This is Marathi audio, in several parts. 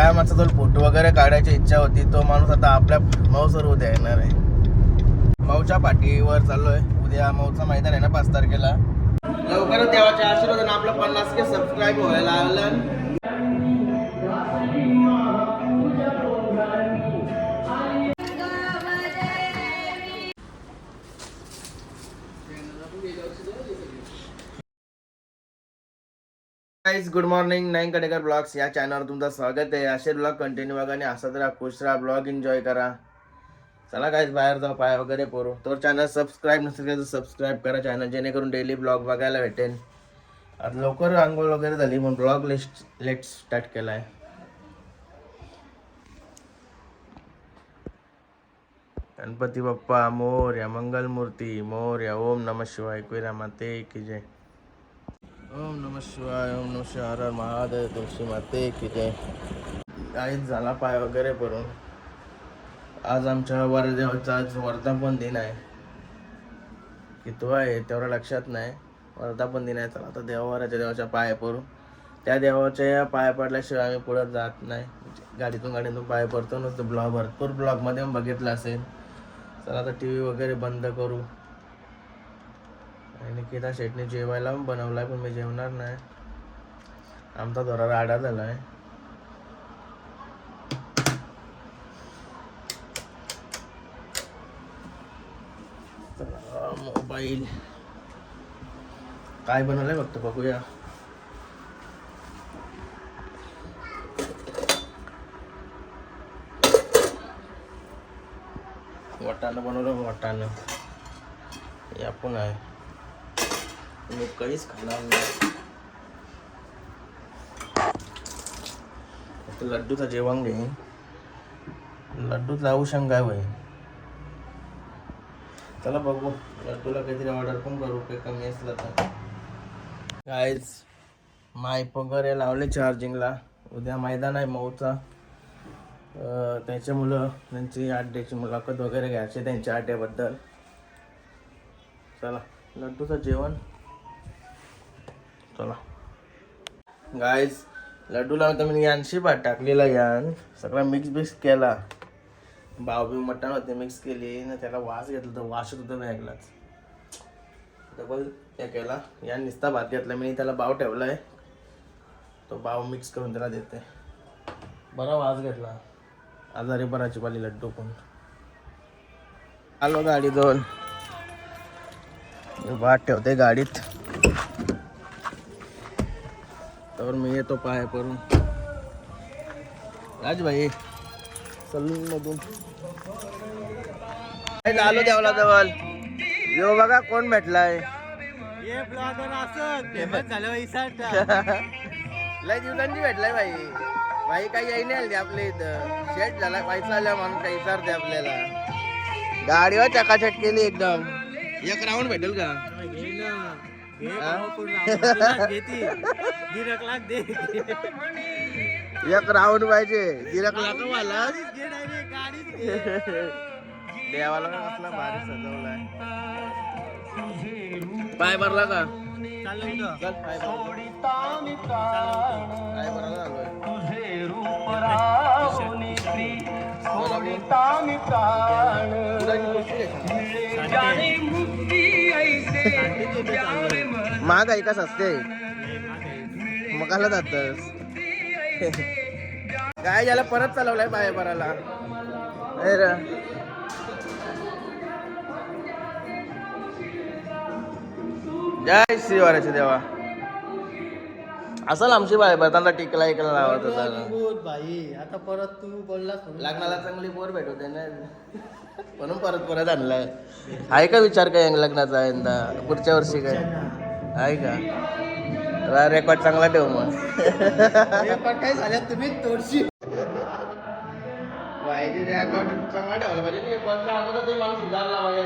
ज्या माणसाजवळ फोटो वगैरे काढायची इच्छा होती तो माणूस आता आपल्या मऊसर उद्या येणार आहे. मऊच्या पाठीवर चाललोय. उद्या मऊचा मैदान आहे ना पाच तारखेला. लवकरच देवाच्या आशीर्वादाने आपलं पन्नास के सबस्क्राईब व्हायला लागलं. Guys good morning nine Kadekar blogs या चॅनलवर तुमचं स्वागत आहे. असे ब्लॉग कंटिन्यू बघा आणि असंच राहा खुश राहा ब्लॉग एन्जॉय करा. चला गाईज बाहेर जाऊ पाय वगैरे करू तर चॅनल सबस्क्राईब नसेल तर सबस्क्राईब करा चॅनल जेणेकरून डेली ब्लॉग बघायला भेटेल आता लवकर आंघोळ वगैरे झाली म्हणून ब्लॉग लिस्ट लेट स्टार्ट केला आहे गणपती बाप्पा मोर्या मंगलमूर्ती मोर्या ओम नम शिवाय कुरा माते की जय. ओम नम शिवाय ओम नम शिवाय हर महादेव तुळशी माते की जय. काहीच झाला पाय वगैरे भरून. आज आमच्या वरदेवाचा आज वर्धापन दिन आहे. कितवा आहे तेवढं लक्षात नाही. वर्धापन दिन आहे चला आता देवावराच्या देवाच्या पाय पडू. त्या देवाच्या पाय पडल्याशिवाय आम्ही पुढे जात नाही. गाडीतून गाडीतून पाय पडतो नुसतं ब्लॉग भरपूर ब्लॉगमध्ये बघितलं असेल. चला आता टी व्ही वगैरे बंद करू. आणि निकिता शेटने जेवायला पण बनवलाय पण मी जेवणार नाही. आमचा थोडा राडा झालाय. आहे मोबाईल. काय बनवलंय फक्त बघूया. वाटाणं बनवलं वाटाणं. या पण आहे. मी काहीच खाणार नाही. फक्त लड्डूचं जेवण घेईन लड्डू लावू काय होईल? चला बघू. लड्डूला काहीतरी ऑर्डर पण करू. काही कमी असलं तर. कायच माईप वगैरे लावले चार्जिंगला उद्या मैदान आहे मऊचा. त्याच्या मुलं त्यांची अड्ड्याची मुलाखत वगैरे घ्यायची त्यांच्या अड्ड्याबद्दल चला लड्डूचं जेवण. चला. गायज लड्डूला लावता मी. यानशी भात टाकलेला यान. सगळा मिक्स बिक्स केला. भाव बी मटण होते मिक्स केली. ना त्याला वास घेतला तर वास होता बॅगलाच. डबल हे केला. या निस्ता भात घेतला. मी त्याला भाव ठेवलाय. तो भाव मिक्स करून त्याला देते. बरा वास घेतला. आजारी बराची पाली लड्डू पण. आलो गाडी दोन भात ठेवते गाडीत. तर मी येतो पाय करून राजभाई सलून मधून आलो देवला। जवळ यो बघा। कोण भेटलाय लय दिवसांची भेटलाय भाई। भाई काही येई नाही आली आपल्या इथं. शेट झाला पैसा आल्या म्हणून काही विचारते आपल्याला. गाडीवर चकाचक केली एकदम. एक राऊंड भेटेल का? लाख दे. एक राऊंड पाहिजे. गिरक लाख घे. देवाला कसला भारी सजवलाय. पाय भरला का. चल पाय भरला. महाग आहे का सस्ते? मग काला जातस. काय झालं परत चालवलाय पाय भरायला ए रे. जय श्रीवाराचे देवा. असल आमची बाय भरताना टिकला इकडे लावत होता. बाई. आता परत तू बोललास म्हणून. लग्नाला चांगली पोर भेटवते ना. म्हणून परत परत आणलाय. आहे का विचार काय लग्नाचा यंदा? पुढच्या वर्षी काय? आहे का? रेकॉर्ड चांगला ठेव मग. पण काय झालं तुम्ही? तोडशी. पाहिजे रेकॉर्ड चांगला ठेवला पाहिजे. ते सांगत ते मला सुधारला पाहिजे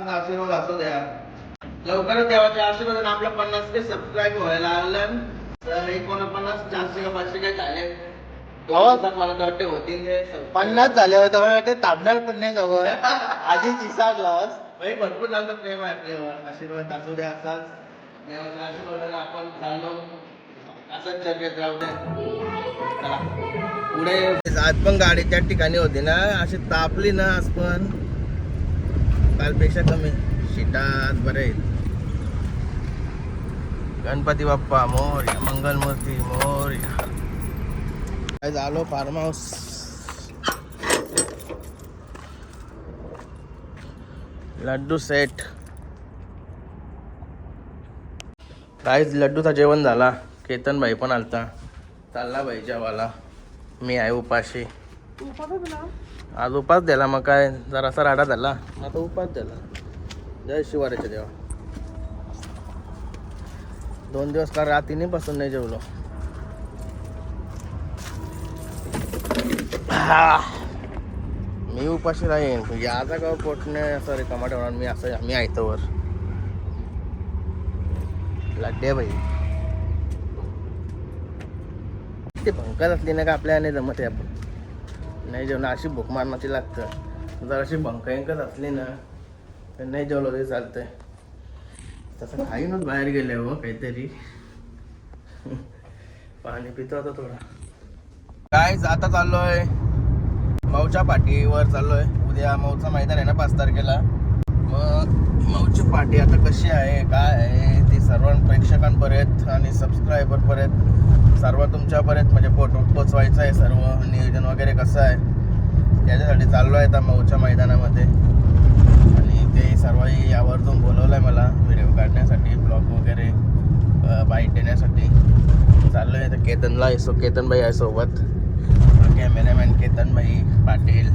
असं आशीर्वाद असू द्या. लवकरच देवाच्या आशीर्वादाने आपल्या पन्नास के सबस्क्राईब व्हायला तर एकोणपन्नास चारशे का पाचशे काय झाले? मला वाटते होतील पन्नास झाल्यावर तेव्हा ते ताबणार पण नाही जवळ आधी तिसा ग्लास भाई भरपूर चालतं प्रेम आहे आपल्यावर. आशीर्वाद असू द्या असाच. देवाच्या आपण चाललो असंच चर्चेत राहू दे चला. पुढे. आज पण गाडी त्या ठिकाणी होती ना अशी तापली ना आज पण. कालपेक्षा कमी. शिटात बरे आहेत. गणपती बाप्पा मोर्या मंगलमूर्ती मोर्या. आज आलो फार्म हाऊस लड्डू सेट काहीच लड्डूचा जेवण झाला. केतन भाई पण आलता. चालला भाई जेवाला मी आहे उपाशी. आज उपास दिला मग काय? जरासा राडा झाला. आता उपास दिला जय शिवाराच्या देवा. दोन दिवस काल रात्रीने बसून नाही जेवलो. मी उपाशी राहीन याचा म्हणजे गाव पोटणे असं रिकामा ठेवणार. मी असं मी ऐकतो वर लाड्डे भाई ते भंकर असली ना का आपल्याने जमत आहे आपण. नाही जेवण अशी भूक मारण्याची लागतं. जर अशी भंकयंकच असली ना तर नाही जेवलं तरी चालतंय. तसं खाईनच बाहेर गेले हो काहीतरी. पाणी पितो आता थोडा. काय आता चाललोय. मऊच्या पाठीवर चाललोय. उद्या मऊचा मैदान आहे ना पाच तारखेला. मग मऊची पाठी आता कशी आहे काय आहे ती सर्व प्रेक्षकांपर्यंत आणि सबस्क्रायबर पर्यंत सर्व तुमच्यापर्यंत म्हणजे फोटो पोचवायचं आहे सर्व नियोजन वगैरे कसं आहे त्याच्यासाठी चाललो आहे आता मऊच्या मैदानामध्ये. आणि ते सर्व यावरतून बोलवलं आहे मला व्हिडिओ काढण्यासाठी ब्लॉग वगैरे बाईट देण्यासाठी. चाललो आहे तर केतनला आहे सो केतनबाई आहे सोबत. कॅमेरामॅन केतन भाई पाटील.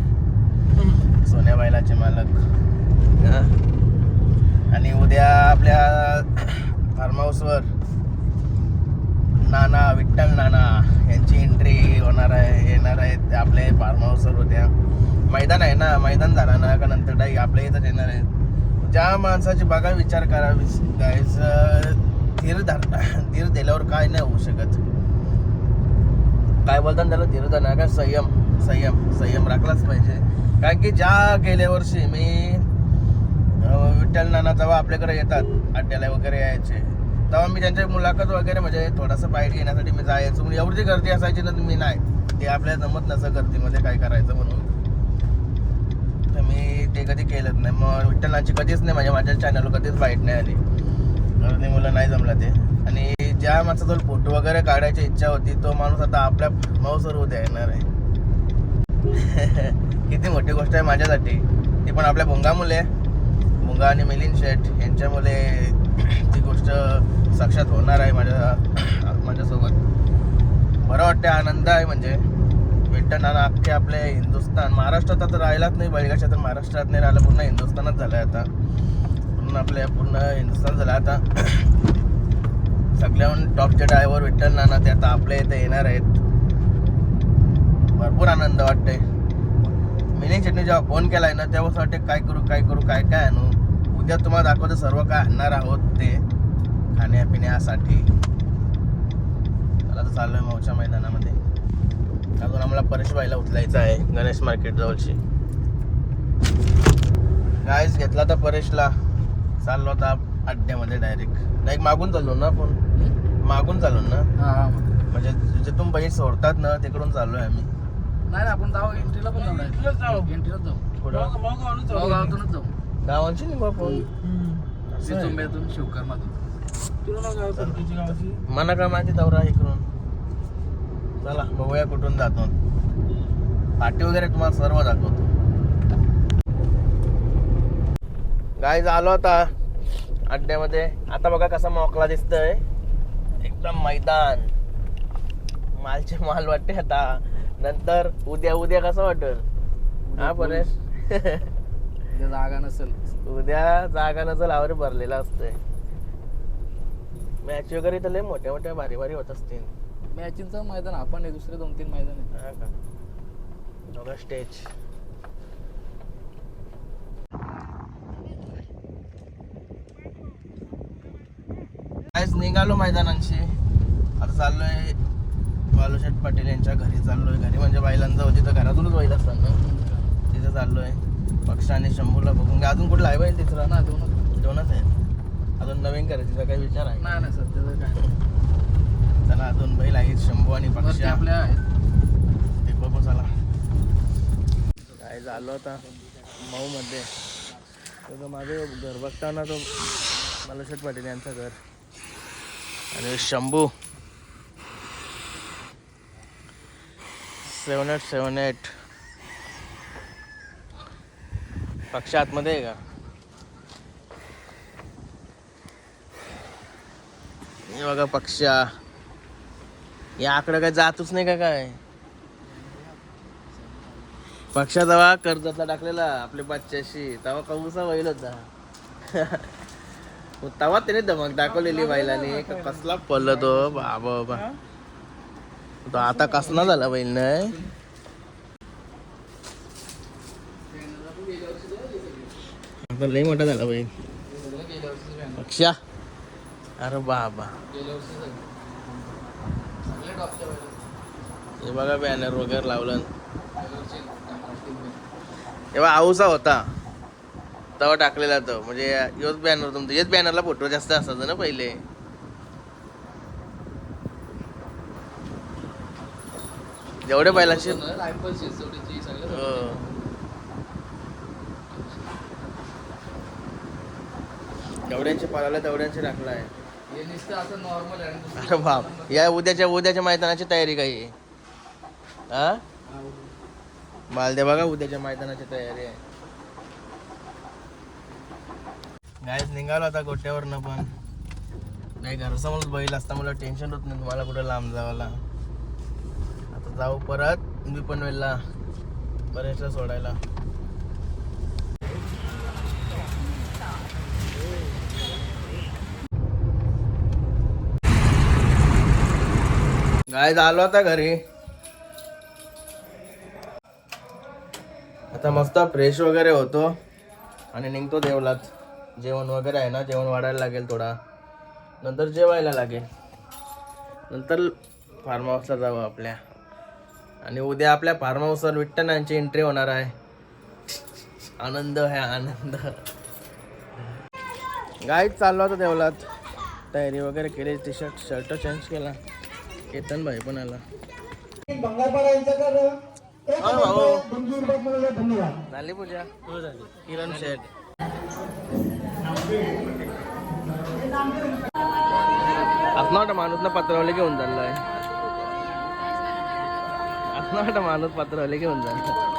सोन्या बैलाचे मालक. आणि उद्या आपल्या फार्म हाऊसवर नाना विठ्ठल नाना यांची एंट्री होणार आहे येणार आहे ते आपले फार्म हाऊसवर उद्या. मैदान आहे ना मैदान झाला ना का नंतर डाई आपल्या इथंच येणार आहेत. ज्या माणसाची बघा विचार करा गायच धीर धर धीर दिल्यावर काय नाही होऊ शकत. काय बोलतात त्याला? धीर ना का? संयम संयम संयम राखलाच पाहिजे. कारण की ज्या गेल्या वर्षी मी विठ्ठल नाना जेव्हा आपल्याकडे येतात अड्ड्याला वगैरे यायचे. तेव्हा मी त्यांच्या मुलाखत वगैरे म्हणजे थोडंसं बाईट घेण्यासाठी मी जायचो. म्हणजे एवढी गर्दी असायची ना मी नाही. ते आपल्याला जमत नसं गर्दीमध्ये काय करायचं म्हणून. तर मी ते कधी केलंच नाही. मग विठ्ठलांची कधीच नाही माझ्या माझ्या चॅनलवर कधीच बाईट नाही आली. गर्दी मुलं नाही जमलं ते. आणि ज्या माणसाचा फोटो वगैरे काढायची इच्छा होती तो माणूस आता आपल्या माऊसवर उद्या येणार आहे. किती मोठी गोष्ट आहे माझ्यासाठी. ती पण आपल्या भोंगामुळे आहे. भुंगा आणि मिलिंद शेठ यांच्यामुळे ती गोष्ट साक्षात होणार आहे माझ्या माझ्यासोबत. बरं वाटते आनंद आहे म्हणजे. विठ्ठल नाना अख्खे आपले हिंदुस्थान. महाराष्ट्रात आता राहिलाच नाही बळीगाच्या तर महाराष्ट्रात नाही राहिलं पूर्ण हिंदुस्थानच झालं आहे आता. पूर्ण आपल्या पूर्ण हिंदुस्थान झालं आता. सगळ्याहून टॉपचे ड्रायव्हर विठ्ठल नाना ते आता आपल्या इथे येणार आहेत. भरपूर आनंद वाटते मिलिंद शेटने जेव्हा फोन केला आहे ना तेव्हा असं वाटते काय करू काय करू काय काय आणू? उद्या तुम्हाला दाखवतो सर्व काय आणणार आहोत ते खाण्यापिण्यासाठी आता चाललोय मौच्या मैदानामध्ये अजून आम्हाला परेशबाईला उचलायचं आहे गणेश मार्केट जवळची गायस घेतला तर परेशला चाललो आता अड्ड्यामध्ये डायरेक्ट डायरेक्ट मागून चाललो ना आपण मागून चाललो ना म्हणजे जिथून बैल सोडतात ना तिकडून चाललोय आम्ही नाही आपण जाऊ एंट्रीला पण जाऊ एंट्रीलाच जाऊ गावातूनच जाऊ गावांची नाही आपण सिचुंब्यातून शिवकर मधून मना का माझी दौरा इकडून? चला बघूया कुठून जातो. पाठी वगैरे तुम्हाला सर्व दाखवतो. गाय आलो आता अड्ड्यामध्ये. आता बघा कसा मोकळा दिसतोय. एकदम मैदान. मालचे माल वाटते आता. नंतर उद्या उद्या कसं वाटेल? हा परेश उद्या जागा नसेल. उद्या जागा नसेल आवर भरलेला असतोय. मॅच वगैरे तर लय मोठ्या मोठ्या भारी भारी होत असतील. मॅचिंगचं मैदान आपण आहे दुसरे दोन तीन मैदान आहे हा का? स्टेज आज निघालो मैदानांशी. आता चाललोय बालूशेठ पाटील यांच्या घरी. चाललोय घरी. म्हणजे बाईलांचा होती तर घरातूनच बैल असताना तिथे चाललोय. पक्ष आणि शंभूला बघून घ्या. अजून कुठं आहे बैल तिसरा? ना दोनच दोनच आहेत. अजून नवीन करायचा काही विचार आहे? नाही नाही सध्या काय नाही. चला अजून बैल आहेत शंभू आणि वरती पक्ष. आपल्या आहेत. ते बघू चला. काय झालं आता? मऊ मध्ये तर माझं घर बघताना तो बालूशेठ पाटील यांचं घर. आणि Shambhu. Seven eight seven eight. पक्ष आतमध्ये आहे का? हे बघा पक्षा. या आकडं काय जातच नाही का काय? पक्षा तेव्हा कर्जतला टाकलेला आपल्या बच्च्याशी. तेव्हा कौसा बैल होता. तेव्हा त्याने धमक दाखवलेली बैलाने. का कसला पडलं तो? बाबा बाबा. तो आता कसला झाला बैल नाही? आता लई मोठा झाला बॅनर पक्षा अरे बाबा. हे बघा बॅनर वगैरे लावलं. तेव्हा आऊसा होता. तेव्हा टाकलेला तो. म्हणजे योच बॅनर तुमचं. हेच बॅनरला फोटो जास्त असायचं ना पहिले. जेवढे बैलांचे जेवढ्यांचे पाळाला तेवढ्यांचे टाकलाय हे नुसतं असं नॉर्मल आहे अरे बाप. या उद्याच्या उद्याच्या मैदानाची तयारी काही आहे? हा बालदे बघा उद्याच्या मैदानाची तयारी आहे. गायच निघालो आता गोट्यावरनं पण. नाही घरासमोरच बैल असता मला टेन्शन होत नाही तुम्हाला कुठं लांब जावाला. आता जाऊ परत मी पण वेळेला बरेचदा सोडायला. गाय आलो आता घरी? आता मस्त फ्रेश वगैरे होतो आणि निघतो देवलात. जेवण वगैरे आहे ना जेवण वाढायला लागेल थोडा. नंतर जेवायला लागेल. नंतर फार्म हाऊसला जाऊ आपल्या. आणि उद्या आपल्या फार्म हाऊसवर विठ्ठलांची एंट्री होणार आहे. आनंद आहे आनंद. गाईत चाललो होता देवलात. तयारी वगैरे केली टी शर्ट शर्ट चेंज केला. केतन भाई पण आला. हा. झाली पूजा. किरण शेठ. असणार माणूस ना पत्रवले घेऊन चाललाय. असणार माणूस पत्रवले घेऊन चाललाय.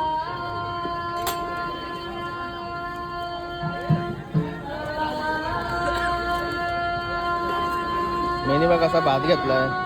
मेनी बघ असा भात घेतलाय?